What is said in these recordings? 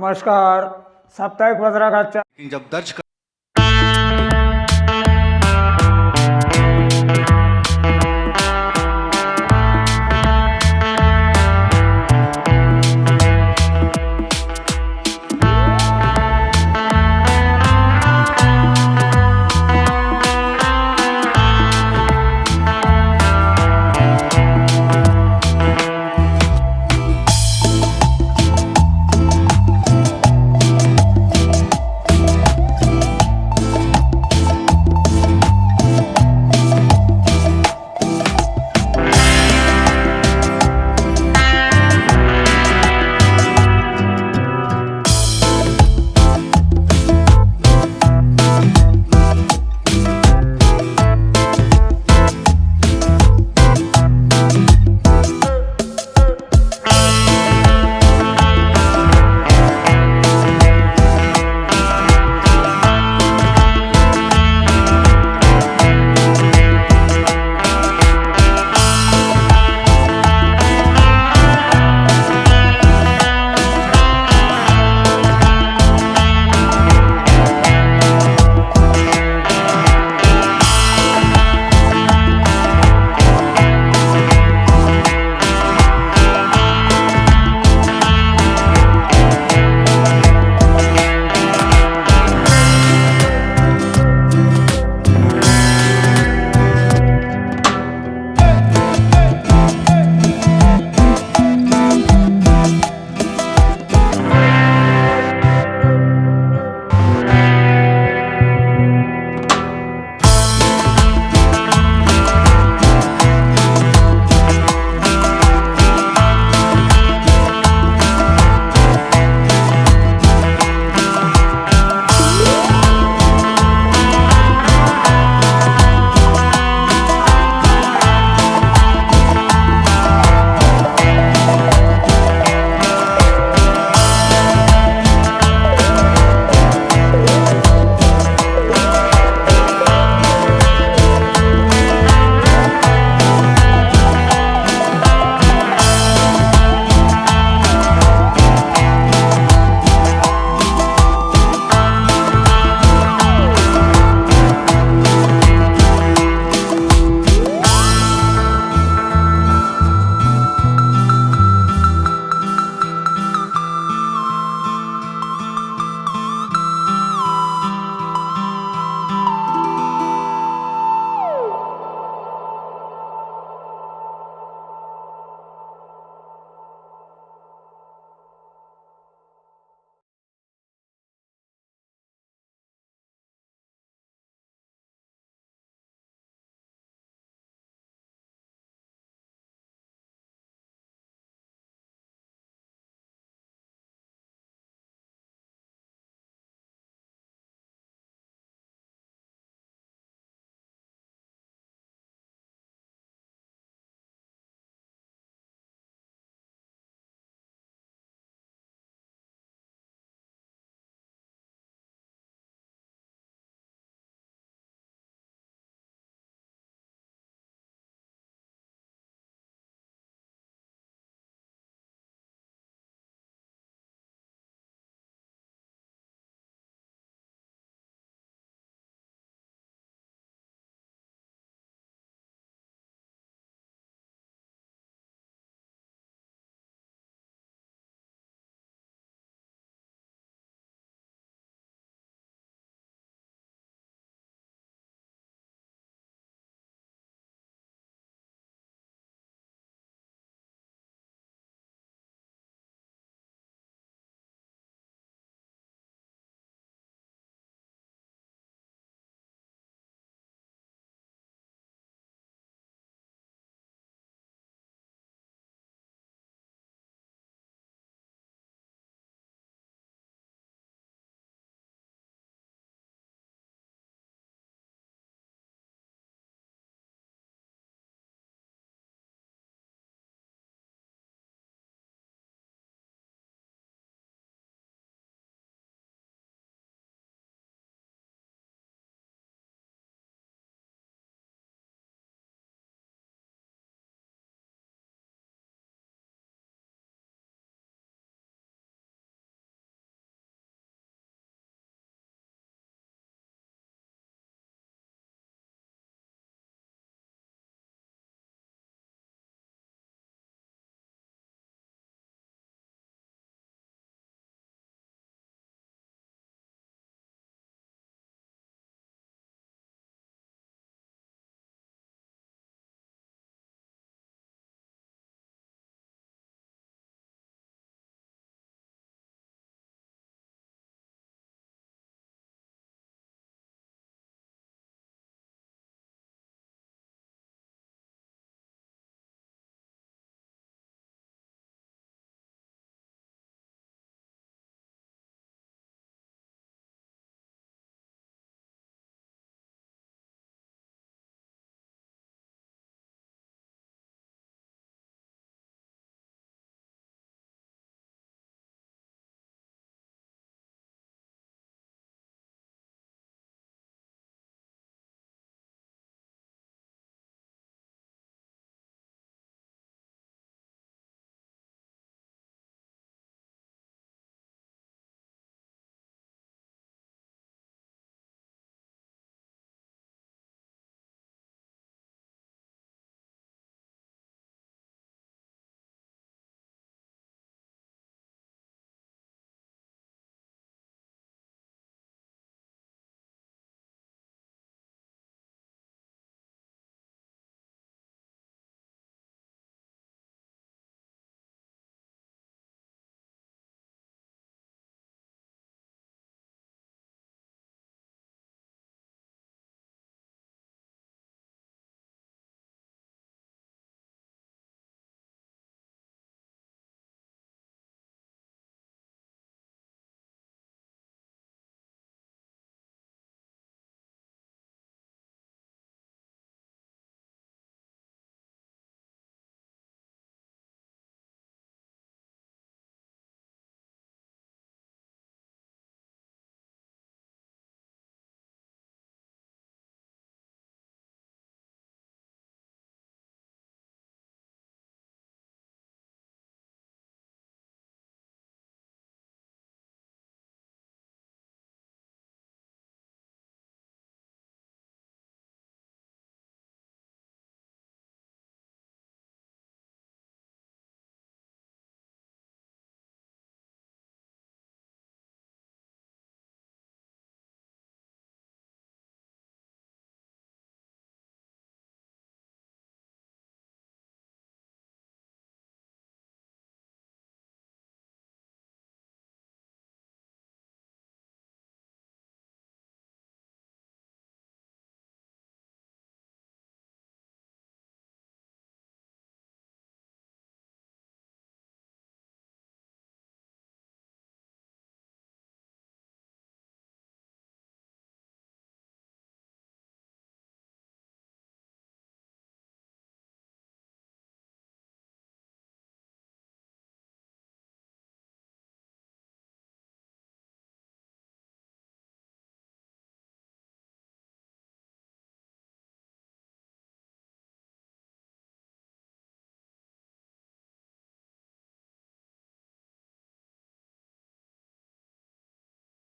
नमस्कार. साप्ताहिक वज्राघातच्या जब दर्ज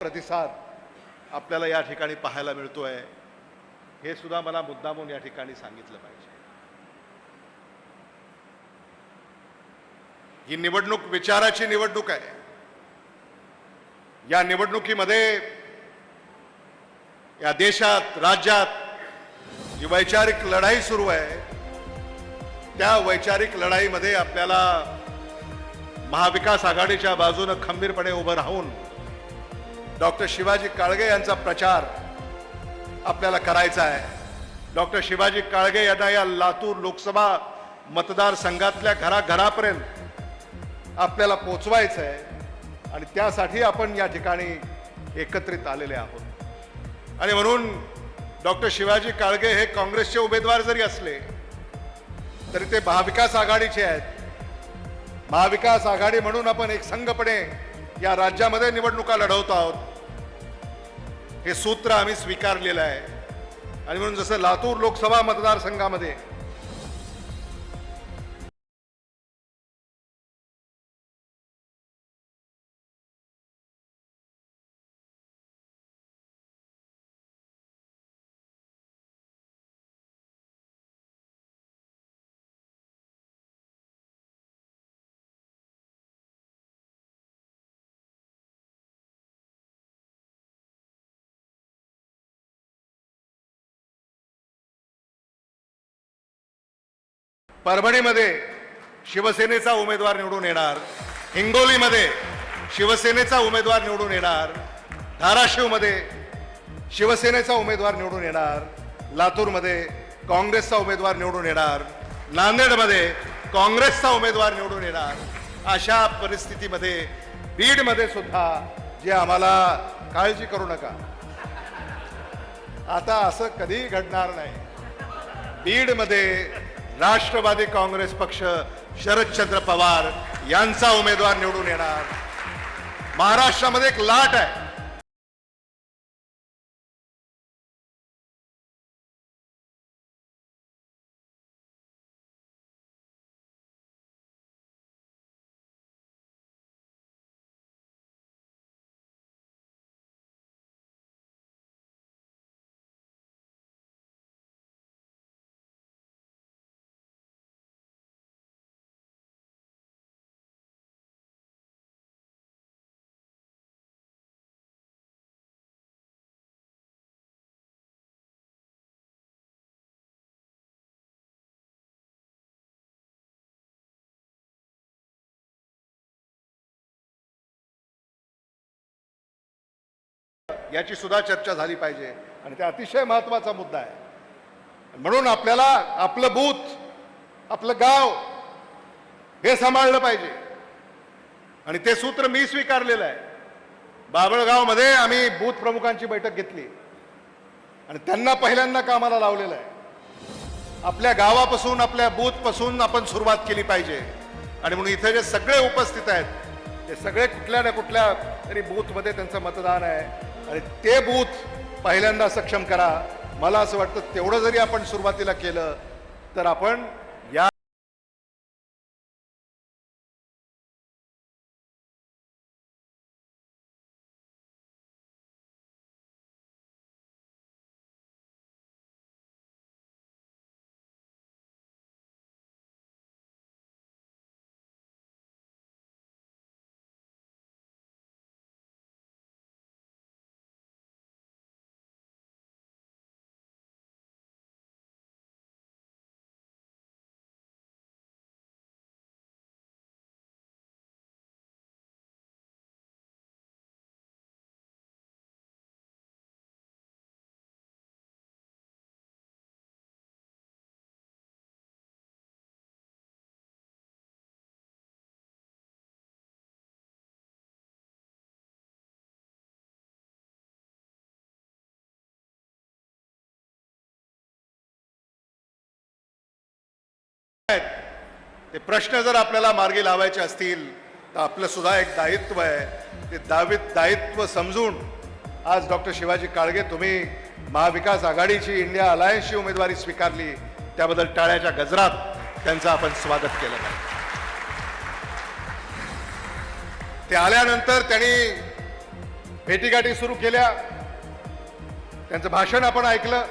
प्रतिसाद आपल्याला या ठिकाणी पाहायला मिळतोय. हे सुद्धा मला मुद्दामून या ठिकाणी सांगितलं पाहिजे. ही निवडणूक विचाराची निवडणूक आहे. या निवडणुकीमध्ये या देशात राज्यात जी वैचारिक लढाई सुरू आहे त्या वैचारिक लढाईमध्ये आपल्याला महाविकास आघाडीच्या बाजूनं खंबीरपणे उभं राहून डॉक्टर शिवाजी काळगे यांचा प्रचार आपल्याला करायचा आहे. डॉक्टर शिवाजी काळगे यांना या लातूर लोकसभा मतदारसंघातल्या घराघरापर्यंत आपल्याला पोचवायचं आहे आणि त्यासाठी आपण या ठिकाणी एकत्रित आलेले आहोत. आणि म्हणून डॉक्टर शिवाजी काळगे हे काँग्रेसचे उमेदवार जरी असले तरी ते महाविकास आघाडीचे आहेत. महाविकास आघाडी म्हणून आपण एक संघपणे या राज्यामध्ये निवडणुका लढवतो आहोत. हे सूत्र आम्ही स्वीकारलेलं आहे. आणि म्हणून जसं लातूर लोकसभा मतदारसंघामध्ये परभणीमध्ये शिवसेनेचा उमेदवार निवडून येणार. हिंगोलीमध्ये शिवसेनेचा उमेदवार निवडून येणार. धाराशिवमध्ये शिवसेनेचा उमेदवार निवडून येणार. लातूरमध्ये काँग्रेसचा उमेदवार निवडून येणार. नांदेडमध्ये काँग्रेसचा उमेदवार निवडून येणार. अशा परिस्थितीमध्ये बीडमध्ये सुद्धा जे आम्हाला काळजी करू नका. आता असं कधीही घडणार नाही. बीडमध्ये राष्ट्रवादी काँग्रेस पक्ष शरदचंद्र पवार यांचा उमेदवार निवडून येणार. महाराष्ट्रामध्ये एक लाट आहे. याची सुद्धा चर्चा झाली पाहिजे. आणि ते अतिशय महत्त्वाचा मुद्दा आहे. म्हणून आपल्याला आपलं बूथ आपलं गाव हे सांभाळलं पाहिजे. आणि ते सूत्र मी स्वीकारलेलं आहे. बाबळगावमध्ये आम्ही बूथ प्रमुखांची बैठक घेतली. आणि त्यांना पहिल्यांदा कामाला लावलेलं आहे. आपल्या गावापासून आपल्या बूथपासून आपण सुरुवात केली पाहिजे. आणि म्हणून इथे जे सगळे उपस्थित आहेत ते सगळे कुठल्या ना कुठल्या तरी बूथमध्ये त्यांचं मतदान आहे. आणि ते बूथ पहिल्यांदा सक्षम करा. मला असं वाटतं तेवढं जरी आपण सुरुवातीला केलं तर आपण ते प्रश्न जर आपल्याला मार्गी लावायचे असतील तर आपलं सुद्धा एक दायित्व आहे. ते दावित दायित्व समजून आज डॉक्टर शिवाजी काळगे तुम्ही महाविकास आघाडीची इंडिया अलायन्सची उमेदवारी स्वीकारली त्याबद्दल टाळ्याच्या गजरात त्यांचं आपण स्वागत केलं. पाहिजे ते आल्यानंतर त्यांनी भेटीगाठी सुरू केल्या. त्यांचं भाषण आपण ऐकलं.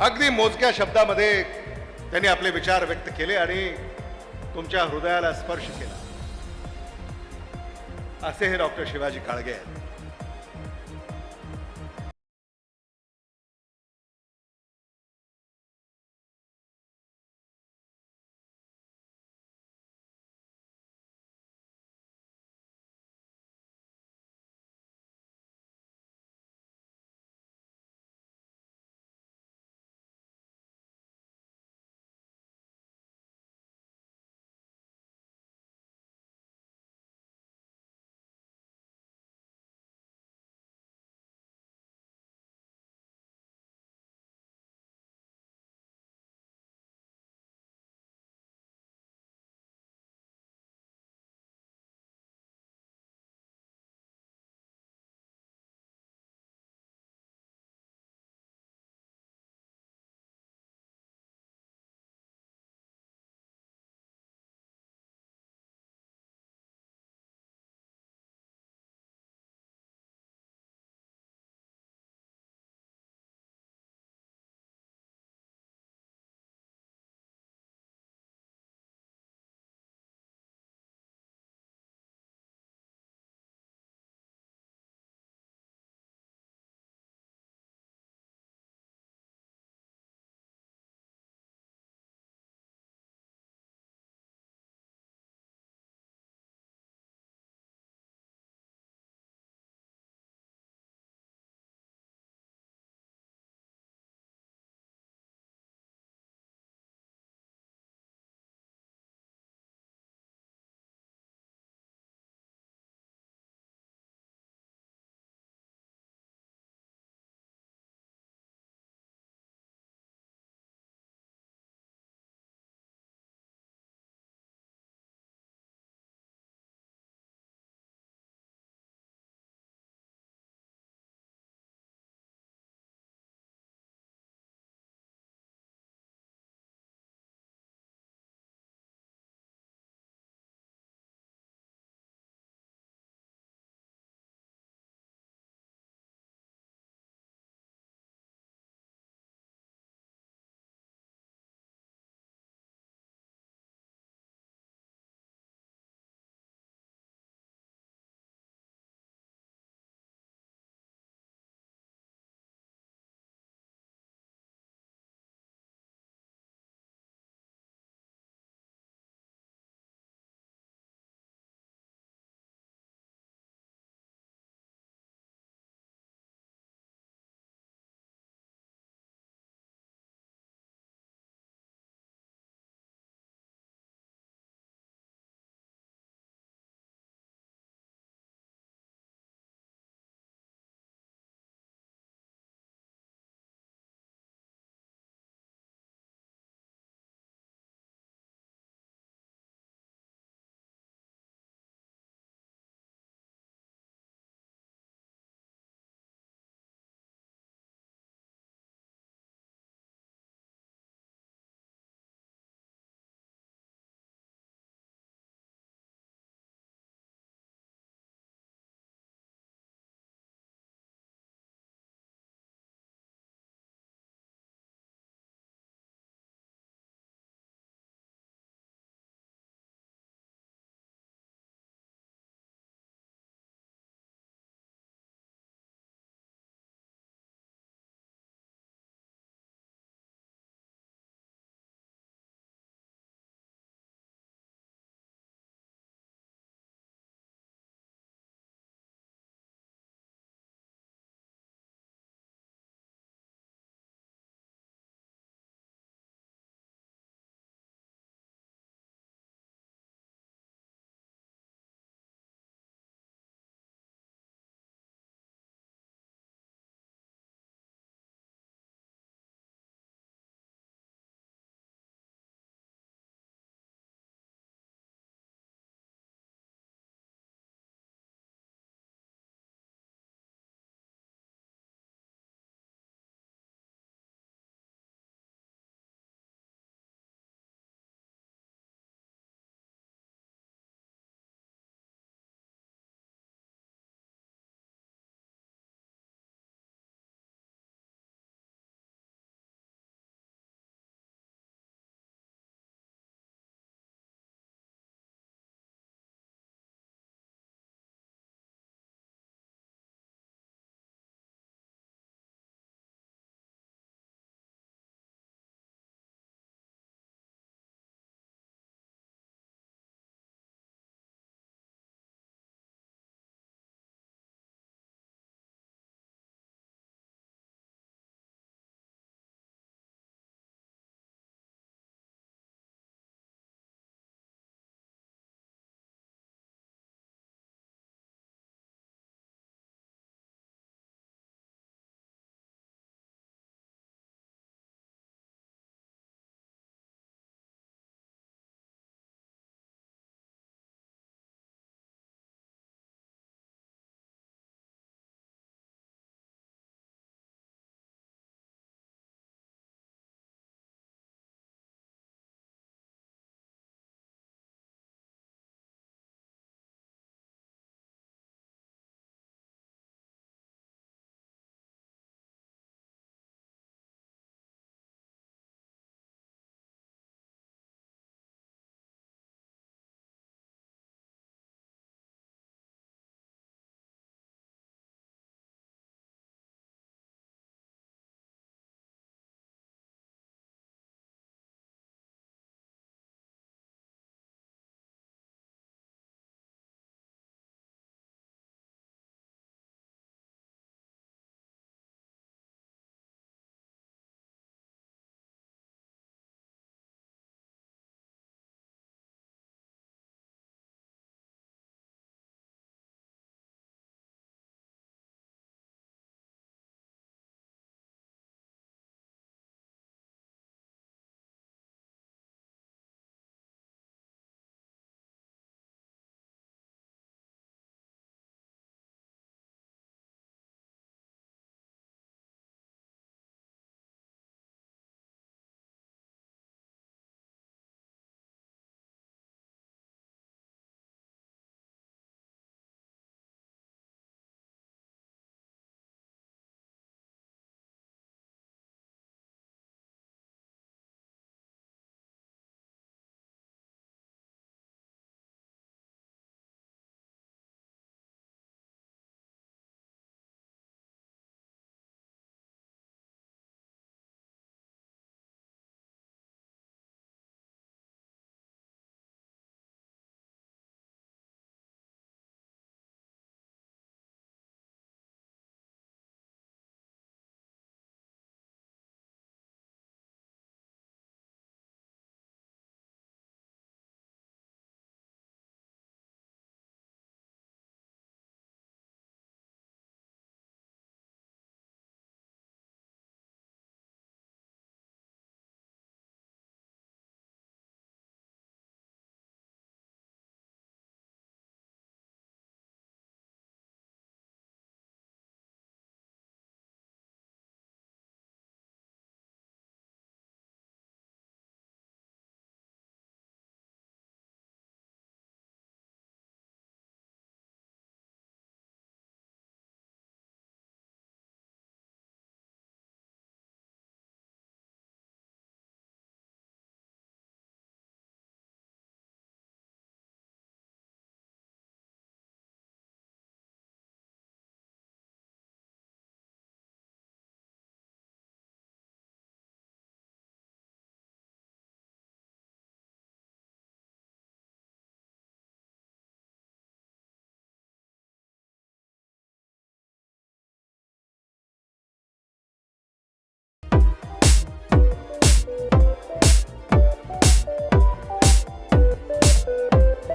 अगदी मोजक्या शब्दामध्ये त्यांनी आपले विचार व्यक्त केले आणि तुमच्या हृदयाला स्पर्श केला. असे हे डॉक्टर शिवाजी काळगे आहेत.